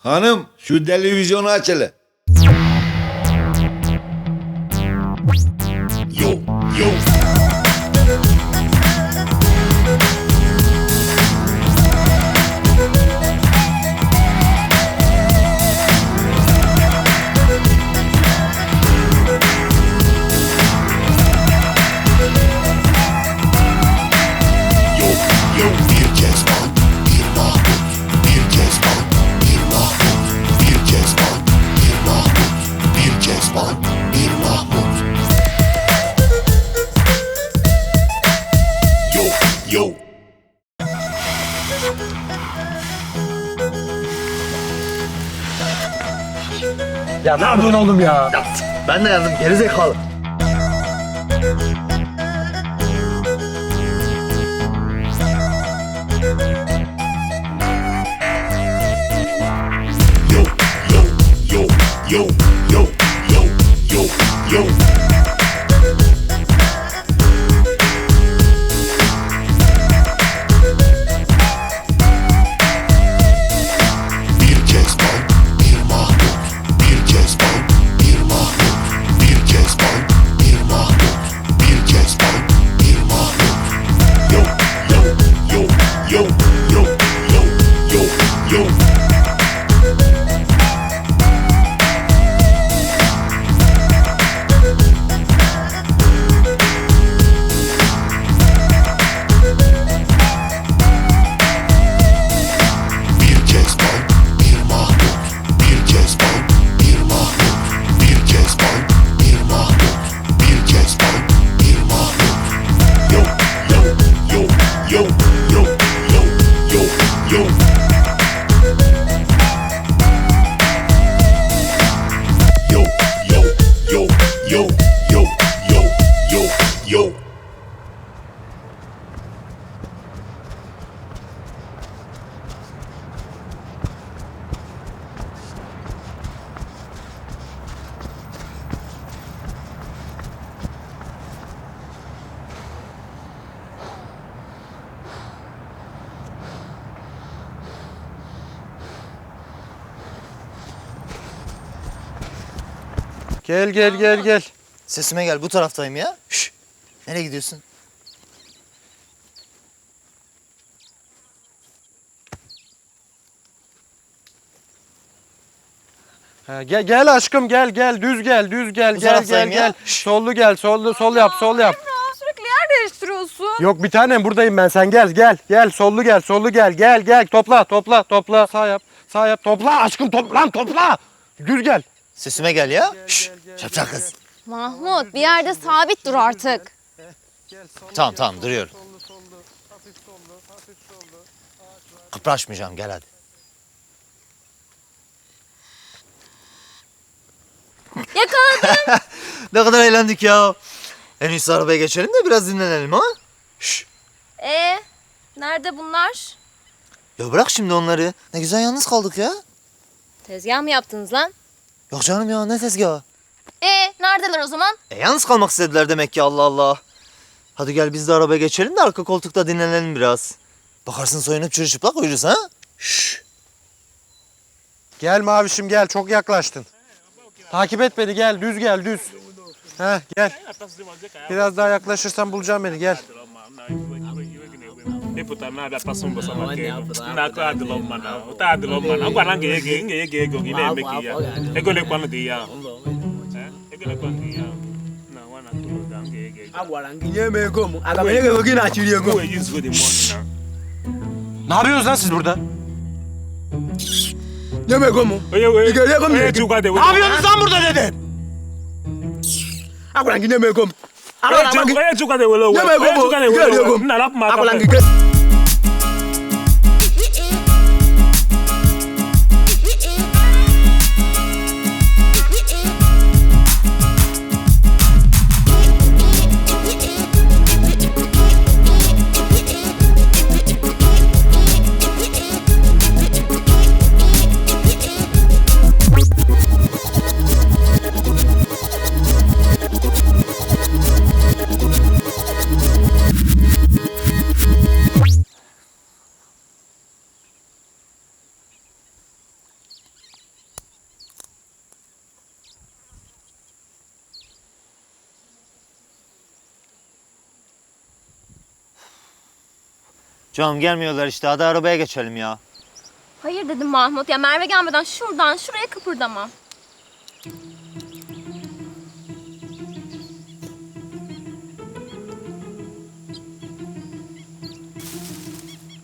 Hanım şu televizyonu aç hele. Ya ne yapıyorsun oğlum ya? Ben de yandım gerizekalı. Gel gel gel gel. Sesime gel bu taraftayım ya. Şş. Nereye gidiyorsun? Ha, gel gel aşkım gel gel düz gel düz gel Bu gel gel taraftayım ya. gel. Sollu gel sollu sol yap sol yap. Aa, sürekli yer değiştiriyorsun. Yok bir tanem buradayım ben sen gel gel gel sollu gel sollu gel gel gel topla topla topla sağ yap sağ yap topla aşkım topla lan topla. Düz gel. Sesime gel ya. Şş. Şapşal kız. Mahmut bir yerde sabit dur artık. Tamam tamam duruyorum. Kıpraşmayacağım gel hadi. Yakaladım. Ne kadar eğlendik ya. En iyisi arabaya geçelim de biraz dinlenelim ha. Şş. Ee, nerede bunlar? Ya bırak şimdi onları. Ne güzel yalnız kaldık ya. Tezgah mı yaptınız lan? Yok canım ya ne tezgahı. Ee, neredeler o zaman? E yalnız kalmak istediler demek ki Allah Allah. Hadi gel biz de arabaya geçelim de arka koltukta dinlenelim biraz. Bakarsın soyunup çırışıplak uyuruz ha. Şşş. Gel mavişim gel çok yaklaştın. Takip et beni gel düz gel düz. Heh gel. Biraz daha yaklaşırsan bulacağım beni gel. Ne yapıyorsunuz lan siz burada? nye m ego m onye wee Ị ga-eri ego m onye na-eji? chukwa dị Ne yapıyorsunuz lan burada dedim. agwara Canım gelmiyorlar işte hadi arabaya geçelim ya. Hayır dedim Mahmut. Ya Merve gelmeden şuradan şuraya kıpırdama.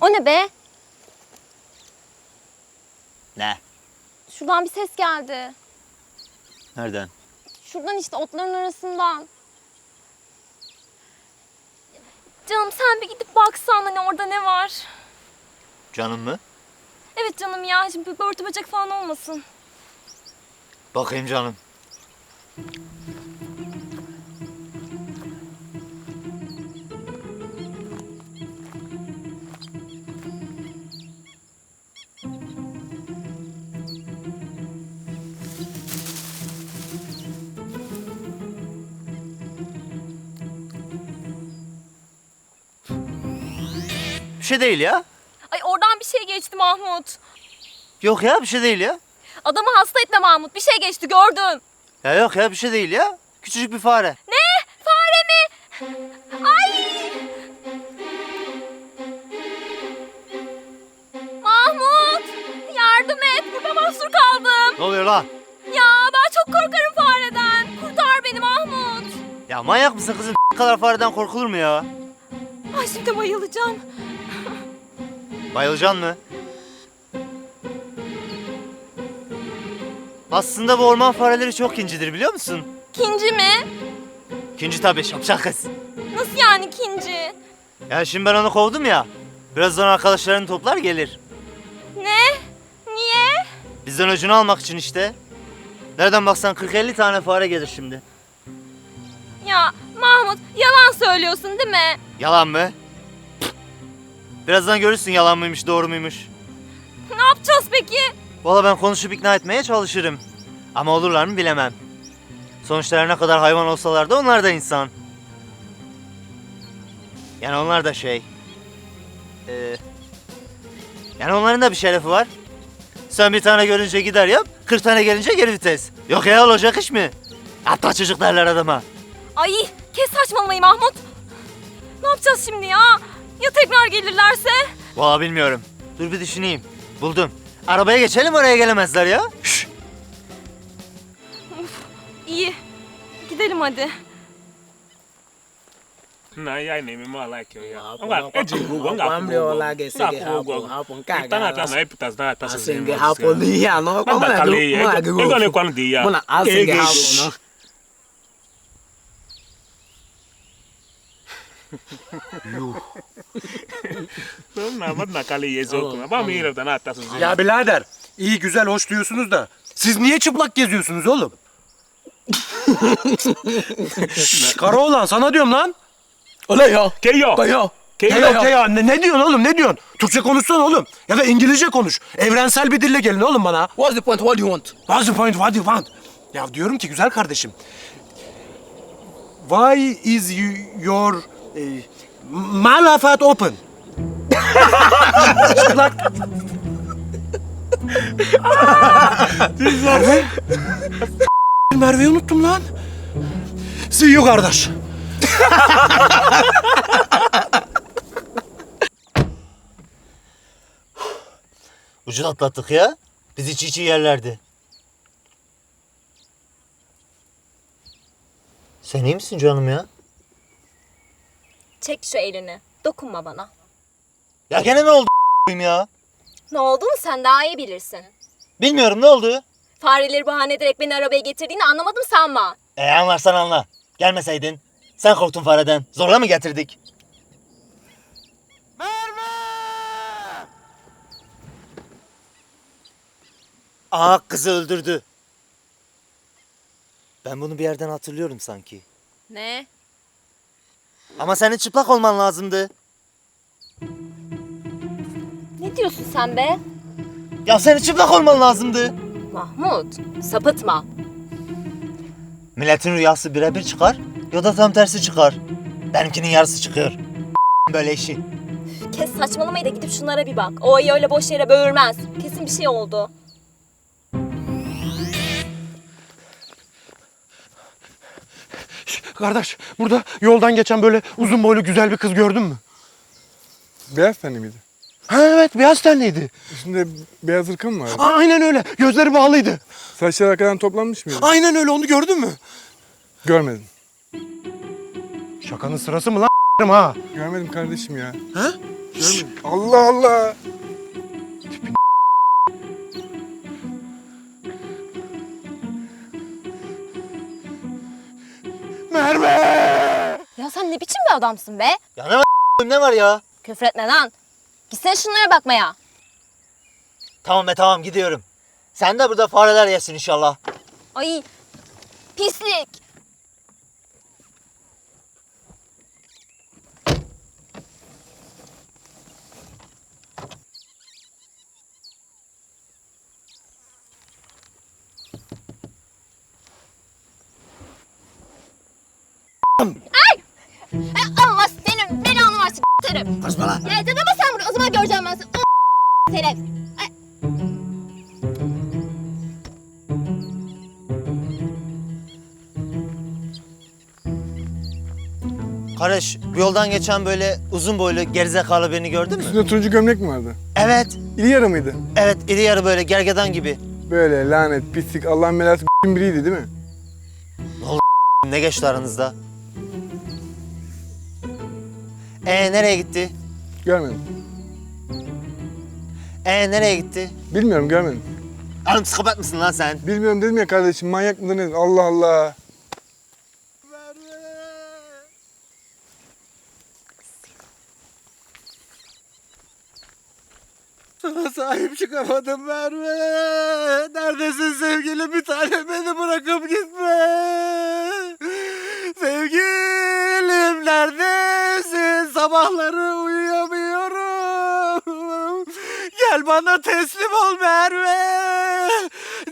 O ne be? Ne? Şuradan bir ses geldi. Nereden? Şuradan işte otların arasından. Canım sen bir gidip baksan hani orada ne var? Canım mı? Evet canım ya şimdi bir börtü böcek falan olmasın. Bakayım canım. Şey değil ya. Ay oradan bir şey geçti Mahmut. Yok ya bir şey değil ya. Adamı hasta etme Mahmut. Bir şey geçti gördüm. Ya yok ya bir şey değil ya. Küçücük bir fare. Ne? Fare mi? Ay! Mahmut! Yardım et. Burada mahsur kaldım. Ne oluyor lan? Ya ben çok korkarım fareden. Kurtar beni Mahmut. Ya manyak mısın kızım? kadar fareden korkulur mu ya? Ay şimdi bayılacağım. Bayılacaksın mı? Aslında bu orman fareleri çok incidir biliyor musun? Kinci mi? İkinci tabii şapşal kız. Nasıl yani kinci? Ya şimdi ben onu kovdum ya. Birazdan arkadaşlarını toplar gelir. Ne? Niye? Bizden öcünü almak için işte. Nereden baksan 40-50 tane fare gelir şimdi. Ya Mahmut yalan söylüyorsun değil mi? Yalan mı? Birazdan görürsün yalan mıymış doğru muymuş. Ne yapacağız peki? Valla ben konuşup ikna etmeye çalışırım. Ama olurlar mı bilemem. Sonuçta ne kadar hayvan olsalar da onlar da insan. Yani onlar da şey... eee, yani onların da bir şerefi var. Sen bir tane görünce gider yap, 40 tane gelince geri vites. Yok ya olacak iş mi? Hatta çocuk derler adama. Ay kes saçmalamayı Mahmut. Ne yapacağız şimdi ya? Ya tekrar gelirlerse? Valla bilmiyorum. Dur bir düşüneyim. Buldum. Arabaya geçelim oraya gelemezler ya. Şşş. İyi. Gidelim hadi. na ya na-eme m alaiki ya eji m ụgwọ ọla ụgwọ ịta ga-ala. na ịpụtazi na apịa asị gị hapụ n'ihe a n'ọkwa mụ na Mba, gị kala mụ ya, na ego- olekwanụ dị ya? mụ asị gị Ego- hapụ nọ nna mmadụ na-akala ya birader iyi güzel hoş diyorsunuz da siz niye çıplak geziyorsunuz oğlum? Şşş, Karaoğlan sana diyorum lan. ole ya keyo koyo Keyo keyo ne, ne diyorsun oğlum ne diyorsun? Türkçe konuşsana oğlum. Ya da İngilizce konuş. Evrensel bir dille gelin oğlum bana. what's the point what do you want What's the point? What do you want? Ya diyorum ki güzel kardeşim. Why is you, your e, malafat open? Çıplak. Merve. Merve'yi unuttum lan. See you kardeş. Ucuz atlattık ya. Biz içi yerlerdi. Sen iyi misin canım ya? Çek şu elini. Dokunma bana. Ya gene ne oldu ya? Ne olduğunu sen daha iyi bilirsin. Bilmiyorum ne oldu? Fareleri bahane ederek beni arabaya getirdiğini anlamadım sanma. E anlarsan anla. Gelmeseydin. Sen korktun fareden. Zorla mı getirdik? Aa kızı öldürdü. Ben bunu bir yerden hatırlıyorum sanki. Ne? Ama senin çıplak olman lazımdı. Ne diyorsun sen be? Ya senin çıplak olman lazımdı. Mahmut, sapıtma. Milletin rüyası birebir çıkar ya da tam tersi çıkar. Benimkinin yarısı çıkıyor. Böyle işi. Kes saçmalamayı da gidip şunlara bir bak. O ayı öyle boş yere böğürmez. Kesin bir şey oldu. Kardeş burada yoldan geçen böyle uzun boylu güzel bir kız gördün mü? Beyaz tenli miydi? Ha evet beyaz tenliydi. Üstünde beyaz hırka mı vardı? Aa, aynen öyle. Gözleri bağlıydı. Saçları arkadan toplanmış mıydı? Aynen öyle onu gördün mü? Görmedim. Şakanın sırası mı lan ha? Görmedim kardeşim ya. Ha? Görmedim. Allah Allah. Bir adamsın be? Ya ne var ne var ya? Küfür etme lan. Gitsene şunlara bakmaya. Tamam be tamam gidiyorum. Sen de burada fareler yesin inşallah. Ay pislik. Ay! Ay, Allah senin belanı versin terim. Konuşma lan. Ya dedeme sen bunu o zaman göreceğim ben seni. Ay. Kardeş bu yoldan geçen böyle uzun boylu gerizekalı birini gördün mü? Üstünde turuncu gömlek mi vardı? Evet. İri yarı mıydı? Evet iri yarı böyle gergedan gibi. Böyle lanet, pislik, Allah'ın belası biriydi değil mi? Ne geçti aranızda? Ee nereye gitti? Görmedim. Ee nereye gitti? Bilmiyorum görmedim. Oğlum psikopat mısın lan sen? Bilmiyorum dedim ya kardeşim manyak mıdır nedir? Allah Allah. Sana sahip çıkamadım Merve. Neredesin sevgilim bir tane beni bırakıp gitme. Sevgilim neredesin? Sabahları uyuyamıyorum. Gel bana teslim ol Merve.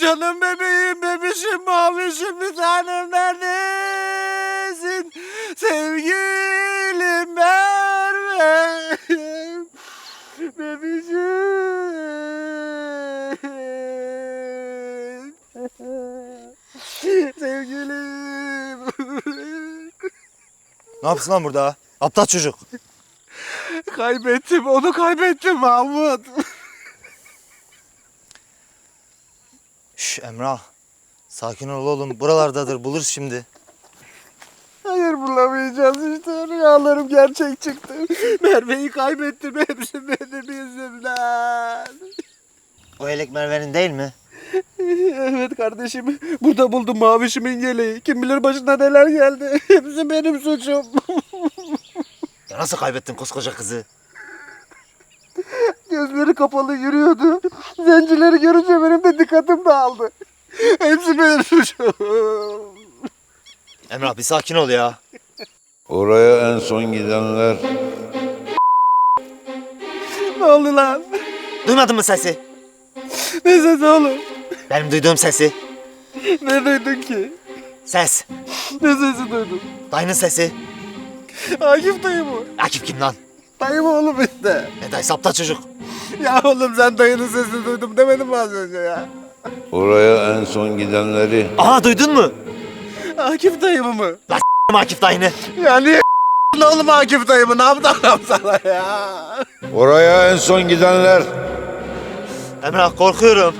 Canım bebeğim, bebişim, mavişim bir tanem neredesin? Sevgilim Merve. Bebişim. Sevgilim. Ne yapsın lan burada? Aptal çocuk. kaybettim, onu kaybettim Mahmut. Şş Emrah. Sakin ol oğlum. Buralardadır. Buluruz şimdi. Hayır bulamayacağız işte. Rüyalarım gerçek çıktı. Merve'yi kaybettim hepsi benim yüzümden. O elek Merve'nin değil mi? Evet kardeşim. Burada buldum mavişimin yeleği. Kim bilir başına neler geldi. Hepsi benim suçum. Ya nasıl kaybettin koskoca kızı? Gözleri kapalı yürüyordu. Zencileri görünce benim de dikkatim dağıldı. Hepsi benim suçum. Emrah bir sakin ol ya. Oraya en son gidenler ne oldu lan? Duymadın mı sesi? Ne sesi oğlum? Benim duyduğum sesi. Ne duydun ki? Ses. Ne sesi duydun? Dayının sesi. Akif dayı mı? Akif kim lan? Dayı mı oğlum işte? Ne dayısı aptal çocuk. Ya oğlum sen dayının sesini duydum demedin mi az önce ya? oraya en son gidenleri Aha duydun mu? Akif dayı mı mı? Akif dayını. Ya niye oğlum Akif dayı mı? Ne yaptı adam sana ya? oraya en son gidenler Emrah korkuyorum.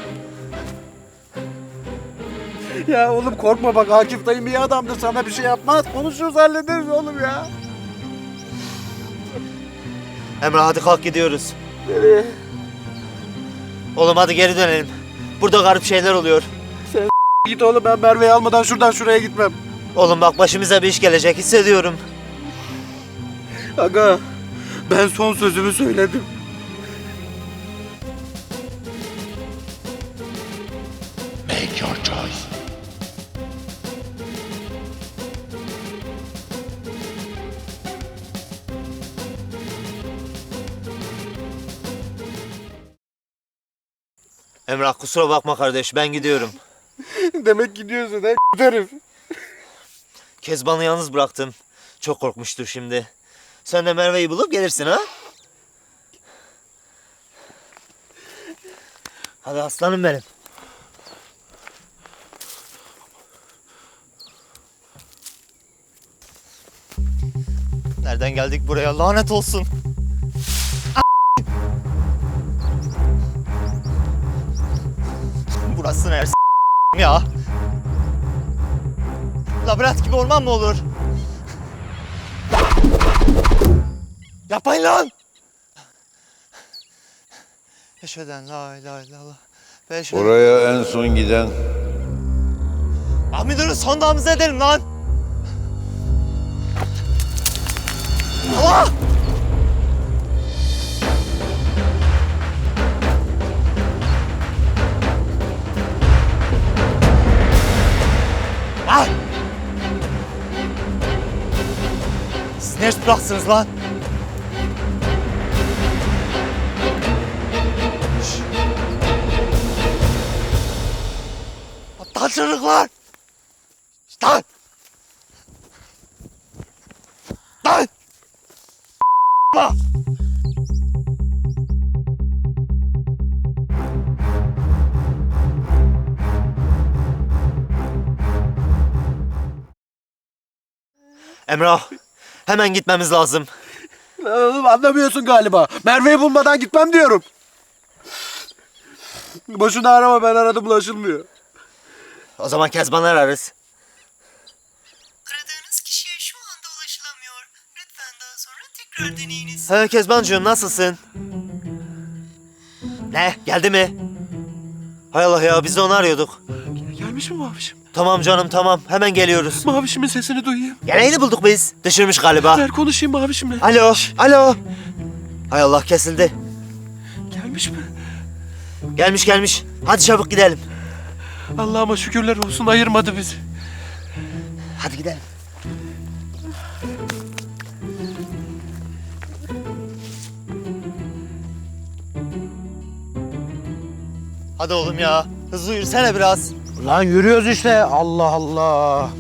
Ya oğlum korkma bak Akif dayım iyi adamdır sana bir şey yapmaz. Konuşuruz hallederiz oğlum ya. Emrah hadi kalk gidiyoruz. Oğlum hadi geri dönelim. Burada garip şeyler oluyor. Git oğlum ben Merve'yi almadan şuradan şuraya gitmem. Oğlum bak başımıza bir iş gelecek hissediyorum. Aga ben son sözümü söyledim. Make your Emrah kusura bakma kardeş ben gidiyorum. Demek gidiyorsun ha herif. Kezban'ı yalnız bıraktım. Çok korkmuştur şimdi. Sen de Merve'yi bulup gelirsin ha? Hadi aslanım benim. Nereden geldik buraya lanet olsun. Burası neresi ya? Labirent gibi orman mı olur? Yapmayın lan! Eşheden la ilahe illallah. ve eşheden- Oraya en son giden Ahmet durun son damızı edelim lan! Allah! Ne bıraksınız lan? Aptal çocuklar! Lan! Lan! Bak! Emrah, hemen gitmemiz lazım. Oğlum anlamıyorsun galiba. Merve'yi bulmadan gitmem diyorum. Boşuna arama ben aradım ulaşılmıyor. O zaman Kezban'ı ararız. Aradığınız kişiye şu anda ulaşılamıyor. Lütfen daha sonra tekrar deneyiniz. He Kezbancığım nasılsın? Ne geldi mi? Hay Allah ya biz de onu arıyorduk. Gelmiş mi Mavişim? Tamam canım tamam hemen geliyoruz. Mavişimin sesini duyayım. Gene bulduk biz. Düşürmüş galiba. Ver konuşayım Mavişimle. Alo, alo. Hay Allah kesildi. Gelmiş mi? Gelmiş gelmiş. Hadi çabuk gidelim. Allah'ıma şükürler olsun ayırmadı bizi. Hadi gidelim. Hadi oğlum ya. Hızlı yürüsene biraz. Lan yürüyoruz işte. Allah Allah.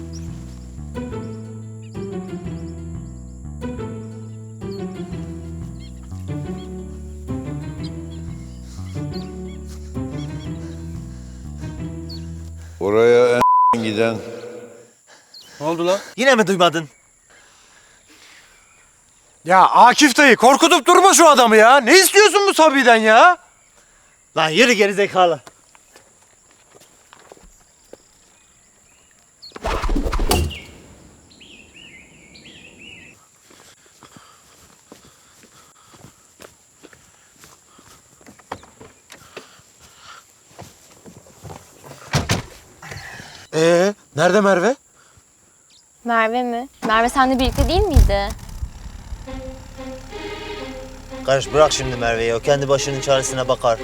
oraya en giden Ne oldu lan? Yine mi duymadın? Ya Akif dayı korkutup durma şu adamı ya. Ne istiyorsun bu Sabi'den ya? Lan yürü geri zekalı. Ee, nerede Merve? Merve mi? Merve seninle birlikte değil miydi? Karış bırak şimdi Merve'yi. O kendi başının çaresine bakar.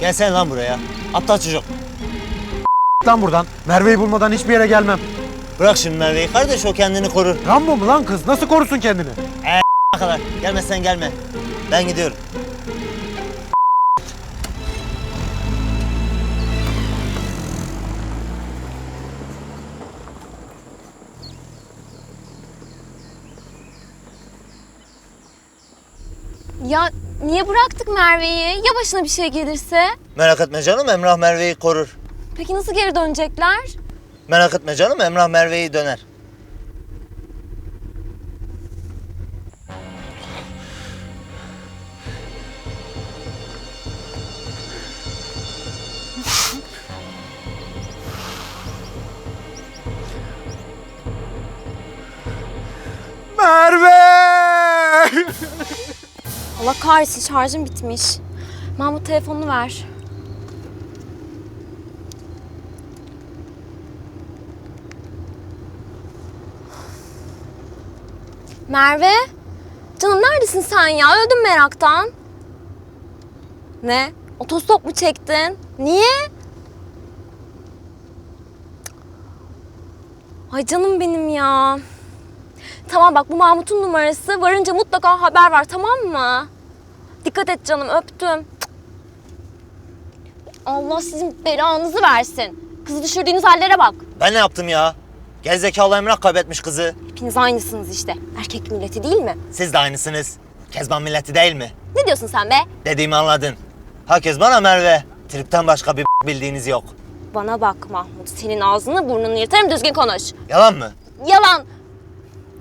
Gel sen lan buraya. Aptal çocuk. Lan buradan. Merve'yi bulmadan hiçbir yere gelmem. Bırak şimdi Merve'yi. Kardeş o kendini korur. Rambo mu lan kız? Nasıl korusun kendini? Ne kadar. Gelmezsen gelme. Ben gidiyorum. Ya niye bıraktık Merve'yi? Ya başına bir şey gelirse? Merak etme canım Emrah Merve'yi korur. Peki nasıl geri dönecekler? Merak etme canım Emrah Merve'yi döner. Merve! Allah kahretsin şarjım bitmiş. Mahmut telefonunu ver. Merve? Canım neredesin sen ya? Öldüm meraktan. Ne? Otostop mu çektin? Niye? Ay canım benim ya. Tamam bak bu Mahmut'un numarası. Varınca mutlaka haber var tamam mı? Dikkat et canım öptüm. Allah sizin belanızı versin. Kızı düşürdüğünüz hallere bak. Ben ne yaptım ya? Gerizekalı Emrah kaybetmiş kızı. Hepiniz aynısınız işte. Erkek milleti değil mi? Siz de aynısınız. Kezban milleti değil mi? Ne diyorsun sen be? Dediğimi anladın. Ha Kezban ha Merve. Tripten başka bir bildiğiniz yok. Bana bak Mahmut. Senin ağzını burnunu yırtarım düzgün konuş. Yalan mı? Yalan.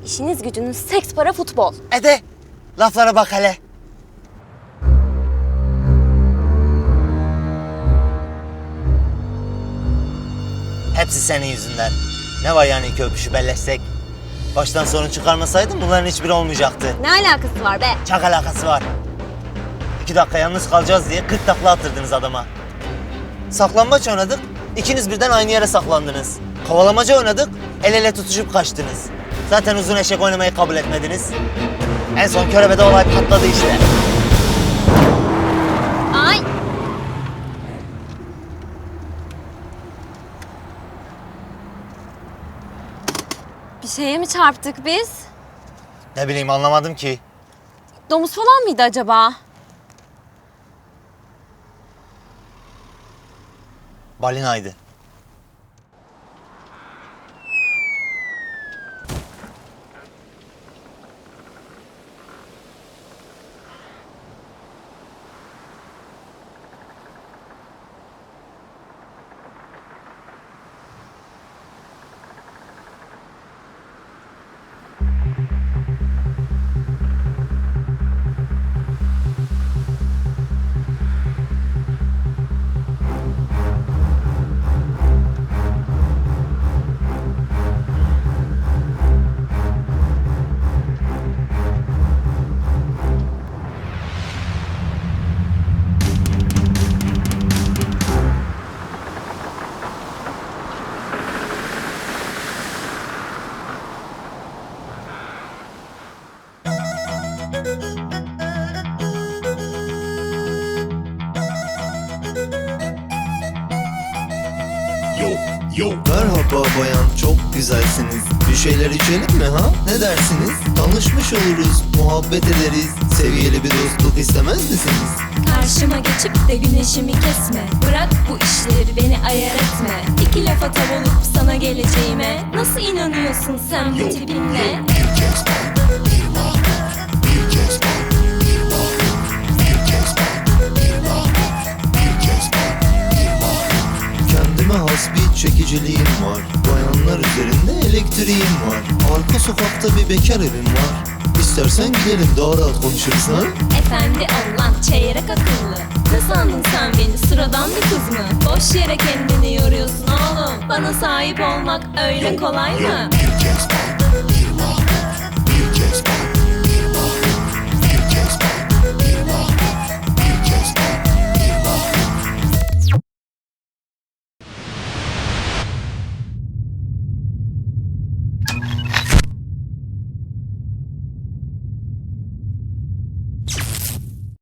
İşiniz gücünüz seks para futbol. Ede. Laflara bak hele. Hepsi senin yüzünden. Ne var yani iki öpüşü belleşsek? Baştan sorun çıkarmasaydın bunların hiçbiri olmayacaktı. Ne alakası var be? Çok alakası var. İki dakika yalnız kalacağız diye 40 takla attırdınız adama. Saklambaç oynadık, ikiniz birden aynı yere saklandınız. Kovalamaca oynadık, el ele tutuşup kaçtınız. Zaten uzun eşek oynamayı kabul etmediniz. En son körebede olay patladı işte. Ay. Bir şeye mi çarptık biz? Ne bileyim anlamadım ki. Domuz falan mıydı acaba? Balinaydı. Merhaba bayan çok güzelsiniz. Bir şeyler içelim mi ha? Ne dersiniz? Tanışmış oluruz muhabbet ederiz. Seviyeli bir dostluk istemez misiniz? Karşıma geçip de güneşimi kesme. Bırak bu işleri beni ayar etme. İki lafa tav olup sana geleceğime. Nasıl inanıyorsun sen bu tipinle? Bir kez bir çekiciliğim var. Bayanlar üzerinde elektriğim var. Arka sokakta bir bekar evim var. İstersen gidelim daha rahat konuşuruz ha? Efendi olan çeyrek akıllı. Ne sandın sen beni? Sıradan bir kız mı? Boş yere kendini yoruyorsun oğlum. Bana sahip olmak öyle kolay mı?